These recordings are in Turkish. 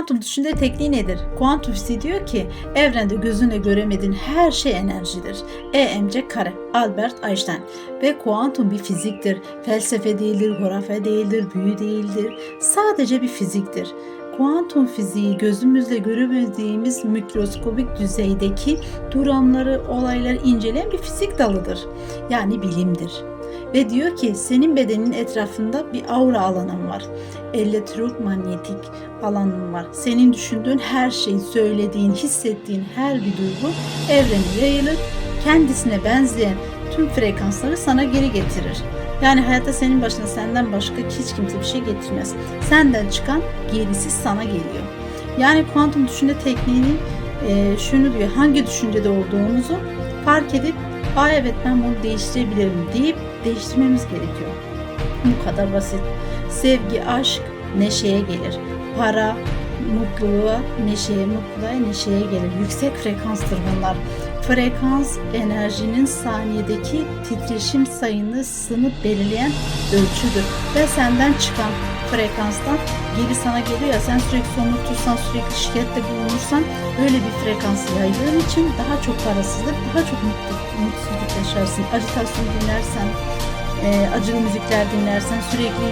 Kuantum düşünce tekniği nedir? Kuantum fiziği diyor ki evrende gözünle göremediğin her şey enerjidir. E mc kare Albert Einstein ve kuantum bir fiziktir. Felsefe değildir, hurafe değildir, büyü değildir. Sadece bir fiziktir. Kuantum fiziği gözümüzle göremediğimiz mikroskobik düzeydeki duramları, olayları inceleyen bir fizik dalıdır. Yani bilimdir. Ve diyor ki senin bedenin etrafında bir aura alanın var. Elektromanyetik alanın var. Senin düşündüğün her şey, söylediğin, hissettiğin her bir duygu evrene yayılır. Kendisine benzeyen tüm frekansları sana geri getirir. Yani hayatta senin başına senden başka hiç kimse bir şey getirmez. Senden çıkan gerisi sana geliyor. Yani kuantum düşünce tekniğinin e, şunu diyor hangi düşüncede olduğumuzu fark edip Aa evet ben bunu değiştirebilirim deyip değiştirmemiz gerekiyor. Bu kadar basit. Sevgi, aşk neşeye gelir. Para, mutluluğa, neşeye, mutluluğa, neşeye gelir. Yüksek frekanstır bunlar. Frekans enerjinin saniyedeki titreşim sayısını belirleyen ölçüdür. Ve senden çıkan frekanstan geri sana geliyor sen sürekli somurtursan sürekli şikayette bulunursan öyle bir frekans yaydığın için daha çok parasızlık, daha çok mutlu, mutsuzluk yaşarsın. Ajitasyon dinlersen, e, acılı müzikler dinlersen, sürekli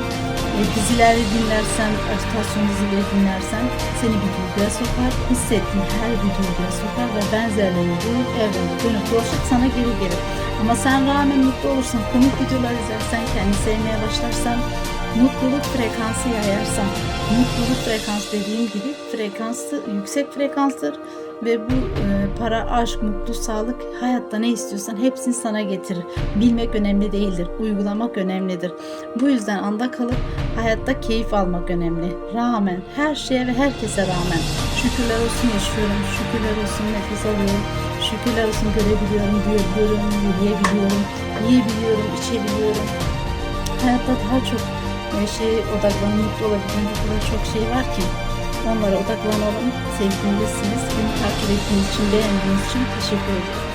e, dizileri dinlersen, ajitasyon dizileri dinlersen seni bir duyguya sokar, hissettiğin her bir duyguya sokar ve benzerlerini bulup evrene dönüp dolaşıp sana geri gelir. Ama sen rağmen mutlu olursan, komik videolar izlersen, kendini sevmeye başlarsan, mutluluk frekansı yayarsan, mutluluk frekans dediğim gibi frekansı yüksek frekanstır ve bu e, para, aşk, mutlu, sağlık, hayatta ne istiyorsan hepsini sana getirir. Bilmek önemli değildir, uygulamak önemlidir. Bu yüzden anda kalıp hayatta keyif almak önemli. Rağmen, her şeye ve herkese rağmen şükürler olsun yaşıyorum, şükürler olsun nefes alıyorum, şükürler olsun görebiliyorum, duyabiliyorum, yürüyebiliyorum, yiyebiliyorum, içebiliyorum. Hayatta daha çok şey odaklanıp mutlu olabildiğim o kadar çok şey var ki onlara odaklanalım. Sevdiğinizdesiniz. Beni takip ettiğiniz için, beğendiğiniz için teşekkür ederim.